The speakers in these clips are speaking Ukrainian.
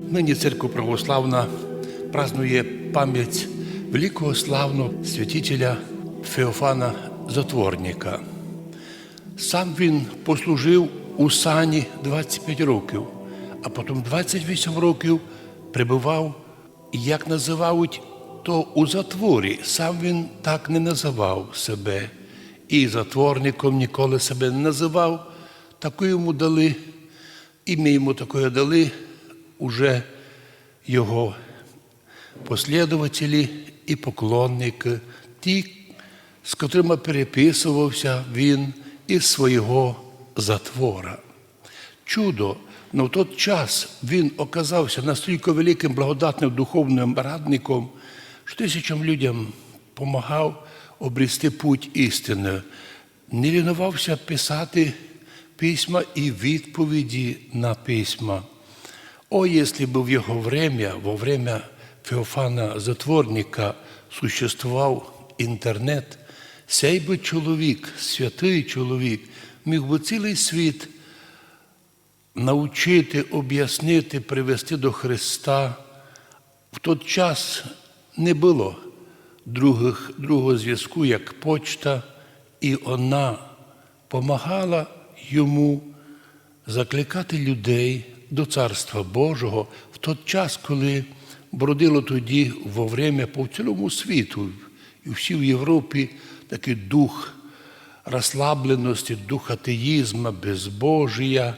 Нині церква православна празднує пам'ять великого славного святителя Феофана Затворника. Сам він послужив у сані 25 років, а потім 28 років прибував, як називають, то у затворі. Сам він так не називав себе. І затворником ніколи себе не називав. Таку йому дали, ім'я йому такое дали уже його послідователі і поклонники, ті, з котрими переписувався він із свого затвора. Чудо, но в той час він оказався настільки великим благодатним духовним радником, що тисячам людям допомагав обрести путь істини, не лінувався писати письма і відповіді на письма. О, если бы в его время, во время Феофана Затворника существував інтернет, цей би чоловік, святий чоловік, міг би цілий світ навчити, об'яснити, привести до Христа. В той час не було других, другого зв'язку, як почта, і вона помагала йому закликати людей до Царства Божого в той час, коли бродило тоді во время по цілому світу, і всі в Європі такий дух розслабленості, дух атеїзму, безбожія,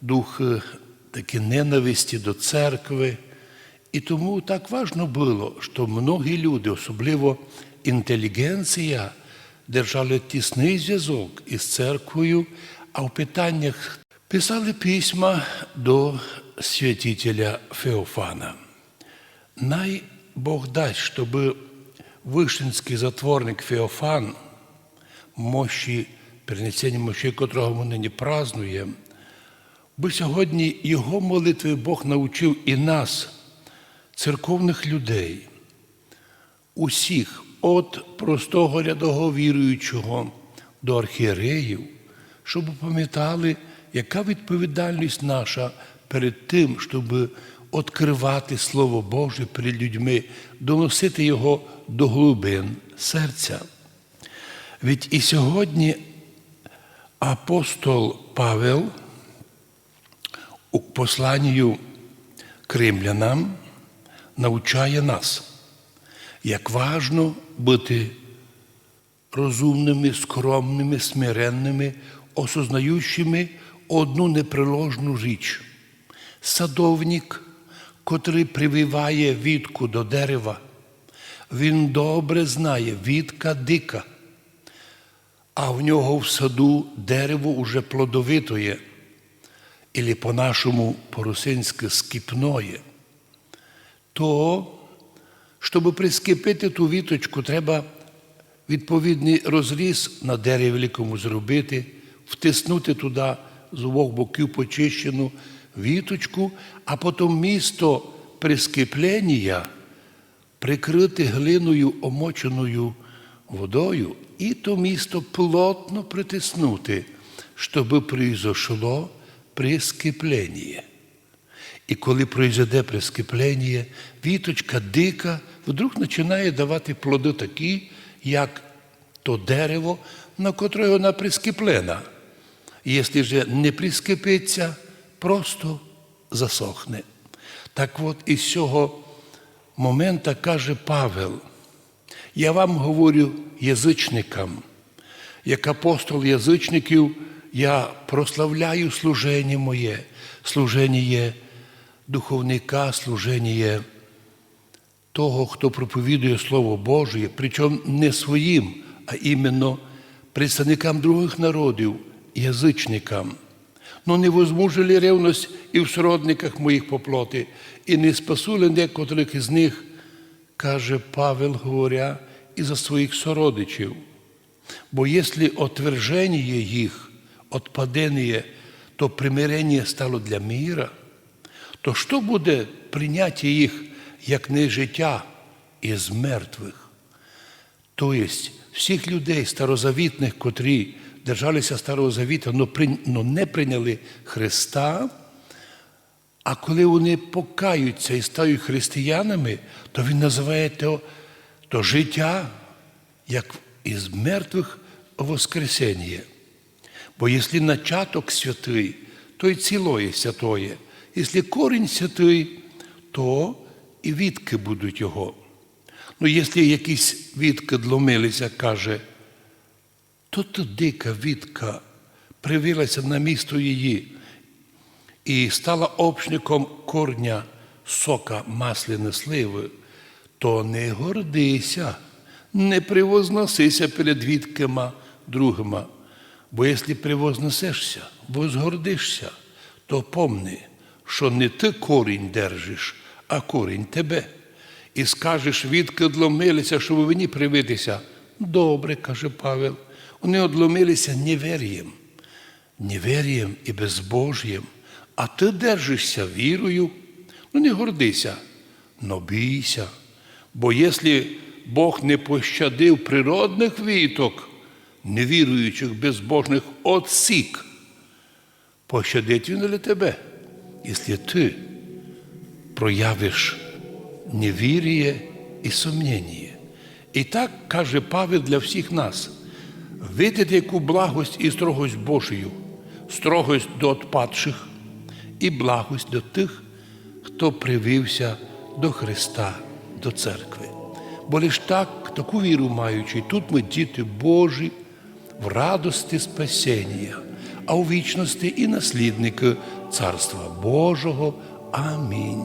дух е, такі ненависті до церкви. І тому так важно було, що многі люди, особливо інтелігенція, держали тісний зв'язок із церквою, а в питаннях писали письма до святителя Феофана. Най Бог дасть, щоб вишинський затворник Феофан, мощі, перенесення мощей, котрого ми нині празднуємо, бо сьогодні його молитви Бог навчив і нас, церковних людей, усіх, від простого рядового віруючого до архієреїв, щоб пам'ятали, яка відповідальність наша перед тим, щоб відкривати Слово Боже перед людьми, доносити його до глибин серця. Ведь і сьогодні апостол Павел у посланню кримлянам навчає нас, як важно бути розумними, скромними, смиренними, осознаючими одну неприложну річ. Садовник, котрий прививає вітку до дерева, він добре знає вітка дика, а в нього в саду дерево уже плодовитоє, і по-нашому по-русинськи скипноє. То, щоб прискипити ту віточку, треба відповідний розріз на дереві зробити, втиснути туди з обох боків почищену віточку, а потім місто прискиплення прикрити глиною омоченою водою, і то місто плотно притиснути, щоб произошло прискиплення. І коли пройде прискиплення, віточка дика вдруг починає давати плоди такі, як то дерево, на котре вона прискиплена. Якщо же не прискипиться, просто засохне. Так от із цього моменту каже Павел, я вам говорю язичникам, як апостол язичників, я прославляю служення моє, служення духовника, служення того, хто проповідує Слово Боже, причому не своїм, а іменно представникам других народів, язичникам. Но не возмужили ревність і в сродниках моїх поплоти, і не спасули декотрих із них, каже Павел, говоря, і за своїх сородичів. Бо якщо отверження їх, отпадення, то примирення стало для міра, то що буде прийняття їх як не життя із мертвих? Тобто всіх людей старозавітних, котрі держалися Старого Завіта, але не прийняли Христа, А коли вони покаються і стають християнами, то він називає то, то життя як із мертвих воскресення. Бо якщо начаток святий, то й цілоє святоє. Якщо корінь святий, то і відки будуть його. Ну, якщо якісь відки дломилися, каже, то дика відка привилася на місто її і стала общником корня сока масляної сливи, то не гордися, не привозносися перед відкима другима. Бо якщо привознесешся, возгордишся, то помни, що не ти корінь держиш, а корінь тебе. І скажеш, відки одломилися, щоб мені привитися. Добре, каже Павел. Вони одломилися невір'єм, невір'єм і безбож'єм, а ти держишся вірою. Ну не гордися, но бійся. Бо якщо Бог не пощадив природних віток, невіруючих, безбожних отсік, пощадить він для тебе, якщо ти проявиш невір'я і сумніння. І так каже Павел для всіх нас. Видите, яку благость і строгость Божою, строгость до отпадших і благость до тих, хто привився до Христа, до церкви. Бо лиш так, таку віру маючи, тут ми діти Божі в радості спасіння, а у вічності і наслідники Царства Божого. Амінь.